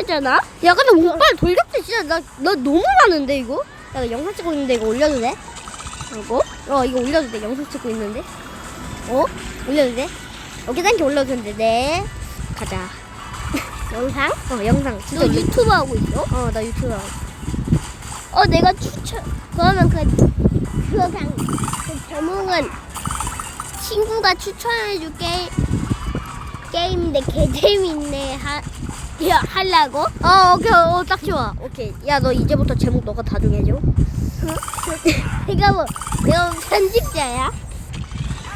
돌격대잖아? 야 근데 오빠 돌격대 진짜 나, 나 너무 많은데 이거? 야 나 영상 찍고 있는데 이거 올려도 돼? 이거? 어 이거 올려도 돼 영상 찍고 있는데 어? 올려도 돼? 오케이 땡큐 올려도 되는데 네 가자 영상? 어 영상 너 진짜 유... 유튜브 하고 있어? 어 나 유튜브 하고 어, 내가 추천. 그러면 그, 그, 방, 그 제목은 친구가 추천해줄 게임, 게임인데 개 재밌네. 하, 야, 하려고? 어 오케이 어딱 좋아 오케이 야 너 이제부터 제목 너가 다 정해줘 내가 뭐, 내가 뭐 편집자야?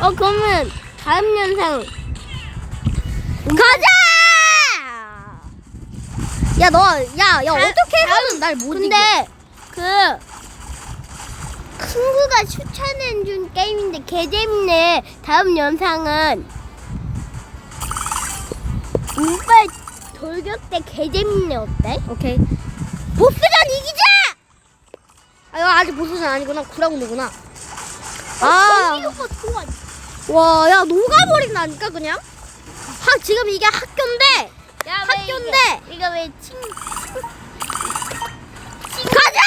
어, 그러면 다음 영상. 가자! 야 너 야야 다- 어떻게 해서는 날못 이겨 근데, 그, 친구가 추천해준 게임인데 개 재밌네. 다음 영상은 운빨 돌격대 개 재밌네 어때? 오케이 보스전 이기자! 아 이거 아직 보스전 아니구나 구라군데구나 아 이거 좋아. 와, 야, 녹아버린다니까, 그냥? 하, 지금 이게 학교인데, 야, 학교인데, 이거 왜 친? 가자!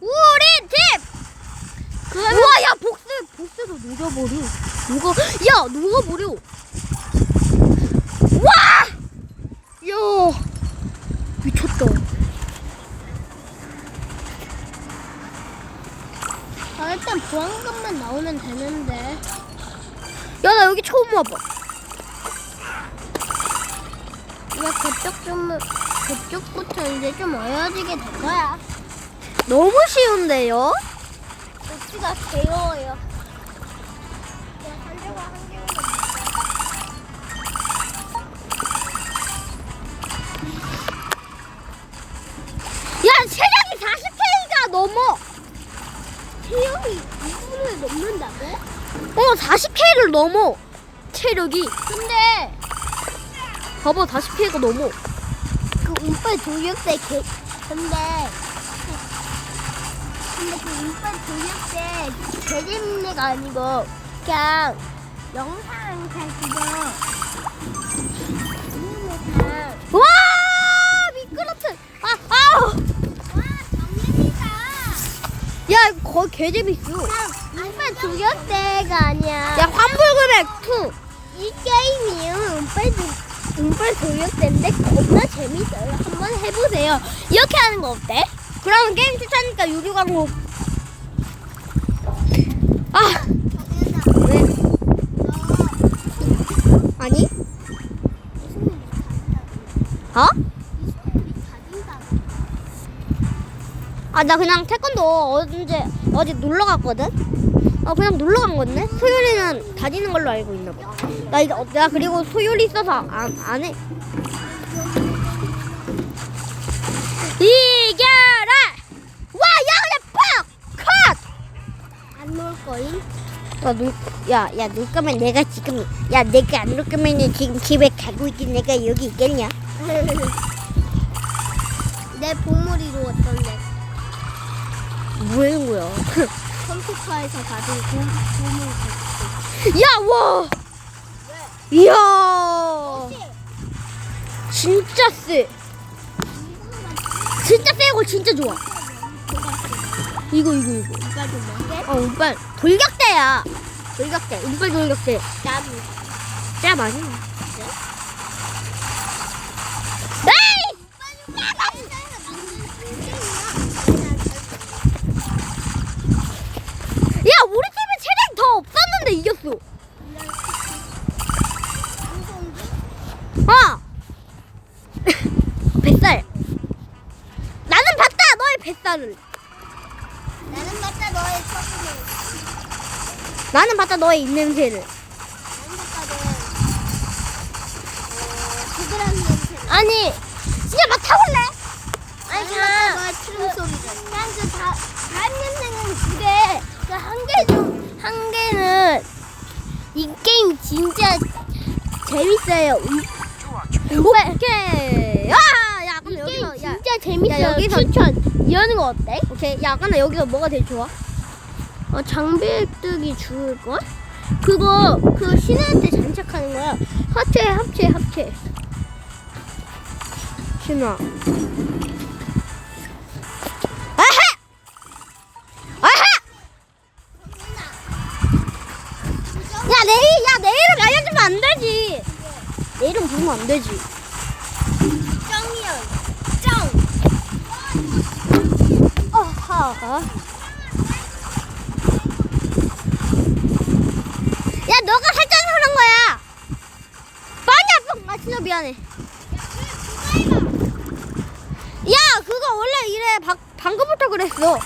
우리 팀! 우와, 야, 복스, 복스도 녹아버려. 녹아, 야, 녹아버려. 와! 야, 미쳤다. 아, 일단 보안관만 나오면 되는데. 야, 나 여기 처음 와봐. 야, 그쪽 좀 그쪽부터 이제 좀 어려지게 될 거야. 너무 쉬운데요? 복지가 괴로워요. 40K를 넘어. 체력이. 근데 봐봐, 40K가 넘어. 그 운빨 돌격대 개 근데 근데 그 운빨 돌격대 개 재밌는 가 아니고 그냥 영상 잘 그거 와 미끄럽트 아 아우 와 정민이가 야 거의 개 재밌어 그 돌격대가 아니야 야 환불금액 2이 게임이 운빨 돌격대인데 겁나 재밌어요 한번 해보세요 이렇게 하는 거 어때? 그러면 게임 추천하니까 유료 광고 아 왜? 아니? 어? 아 나 그냥 태권도 언제 어제 놀러 갔거든. 어 그냥 놀러 간 건데 소율이는 다니는 걸로 알고 있나 봐. 나 이제 어, 나 그리고 소율이 있어서 안 안 해. 이겨라! 와, 야, 그냥 팍! 컷! 안 놀 거임? 야, 놀, 야, 야, 놀 거면 내가 지금, 야, 내가 안 놀 거면 지금 집에 가고 있지. 내가 여기 있겠냐? 내 보물이로 어떤데? 뭐하는 거야? 컴퓨터에서 받은 보, 보물 야, 와! 이야! 진짜 세! 진짜 세고 진짜 좋아. 이거, 이거, 이거. 누가 좀 먹게? 어, 운빨. 돌격대야. 돌격대. 운빨 돌격대. 나도 짜 많이. 어. 뱃살. 나는 봤다 너의 뱃살을. 나는 봤다 너의 처음을 나는 봤다 너의 입냄새를. 나는 봤다 너의 어, 부드러운 냄새 아니 진짜 맡아볼래? 아니 다 너의 트름 소리를 그냥 그다 다른 냄새는 그게 그한 개 중 한 개는 이 게임 진짜 재밌어요 음, 오케이. 야, 야, 이 근데 여기서 야, 진짜 재밌어요 야, 여기서- 추천 이러는 거 어때? 오케이. 야, 근데 여기서 뭐가 제일 좋아? 어, 장비 획득이 죽을 걸? 그거 그 신한테 장착하는 거야. 합체 합체 합체. 신아. 아하! 아하! 야, 내, 야, 내 이름 알려주면 안 되지. 내 이름 부르면 안 되지. 쩡이야. 쩡. 어하. 야, 너가 살짝 그런 거야. 많이 아파. 아, 진짜 미안해. 야, 그거 원래 이래. 방, 방금부터 그랬어.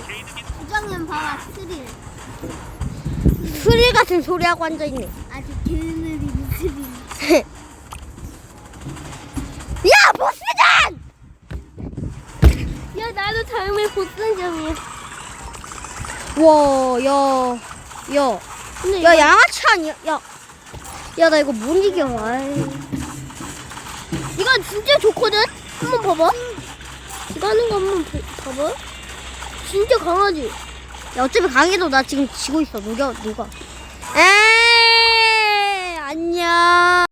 스릴. 부정님 봐봐, 스릴. 스릴 같은 소리 하고 앉아있네. 아주 게으르는 스릴. 야, 보스전! 야, 나도 다음에 보스전이야. 와, 야, 야. 근데 야, 양아치 아니야? 야. 야, 나 이거 못 이겨. 아이. 이건 진짜 좋거든? 한번 봐봐. 이거 하는 거 한번 봐- 봐봐. 진짜 강하지? 야, 어차피 강해도 나 지금 지고 있어. 누가, 누가. 에이, 안녕.